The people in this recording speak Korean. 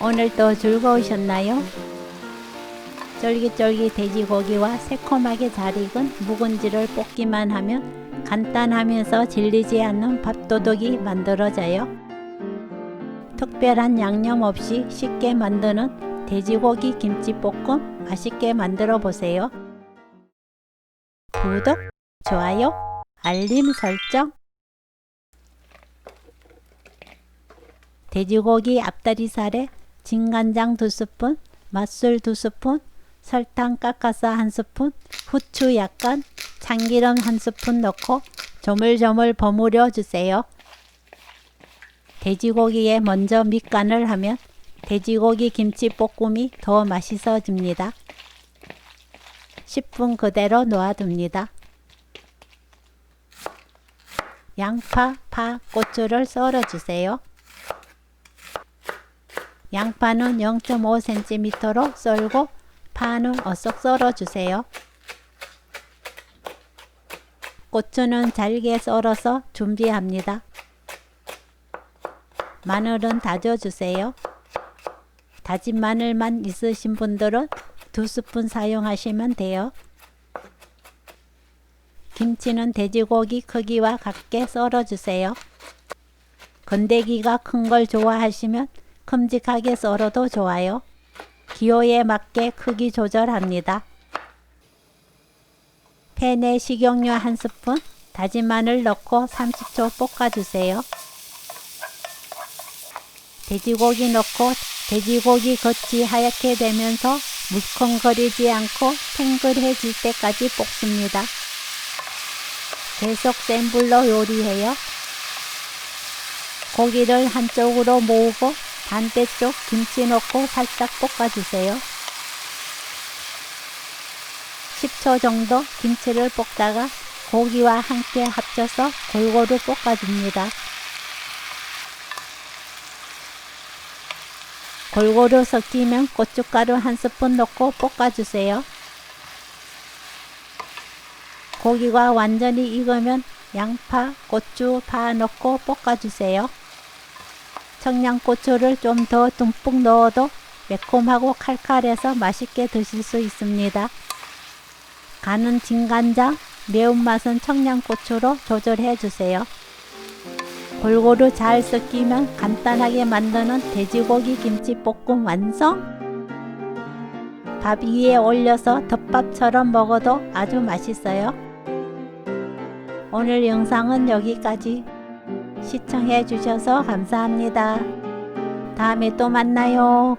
오늘도 즐거우셨나요? 쫄깃쫄깃 돼지고기와 새콤하게 잘 익은 묵은지를 볶기만 하면 간단하면서 질리지 않는 밥도둑이 만들어져요. 특별한 양념 없이 쉽게 만드는 돼지고기 김치볶음 맛있게 만들어 보세요. 구독, 좋아요, 알림 설정. 돼지고기 앞다리살에 진간장 2스푼, 맛술 2스푼, 설탕 깎아서 1스푼, 후추 약간, 참기름 1스푼 넣고 조물조물 버무려 주세요. 돼지고기에 먼저 밑간을 하면 돼지고기 김치볶음이 더 맛있어집니다. 10분 그대로 놓아둡니다. 양파, 파, 고추를 썰어주세요. 양파는 0.5cm로 썰고 파는 어슷 썰어주세요. 고추는 잘게 썰어서 준비합니다. 마늘은 다져주세요. 다진 마늘만 있으신 분들은 두 스푼 사용하시면 돼요. 김치는 돼지고기 크기와 같게 썰어주세요. 건더기가 큰 걸 좋아하시면 큼직하게 썰어도 좋아요. 기호에 맞게 크기 조절합니다. 팬에 식용유 한 스푼, 다진 마늘 넣고 30초 볶아주세요. 돼지고기 넣고 돼지고기 겉이 하얗게 되면서 물컹거리지 않고 탱글해질 때까지 볶습니다. 계속 센 불로 요리해요. 고기를 한쪽으로 모으고 반대쪽 김치 넣고 살짝 볶아주세요. 10초 정도 김치를 볶다가 고기와 함께 합쳐서 골고루 볶아줍니다. 골고루 섞이면 고춧가루 한 스푼 넣고 볶아주세요. 고기가 완전히 익으면 양파, 고추, 파 넣고 볶아주세요. 청양고추를 좀 더 듬뿍 넣어도 매콤하고 칼칼해서 맛있게 드실 수 있습니다. 간은 진간장, 매운맛은 청양고추로 조절해 주세요. 골고루 잘 섞이면 간단하게 만드는 돼지고기 김치볶음 완성! 밥 위에 올려서 덮밥처럼 먹어도 아주 맛있어요. 오늘 영상은 여기까지. 시청해 주셔서 감사합니다. 다음에 또 만나요.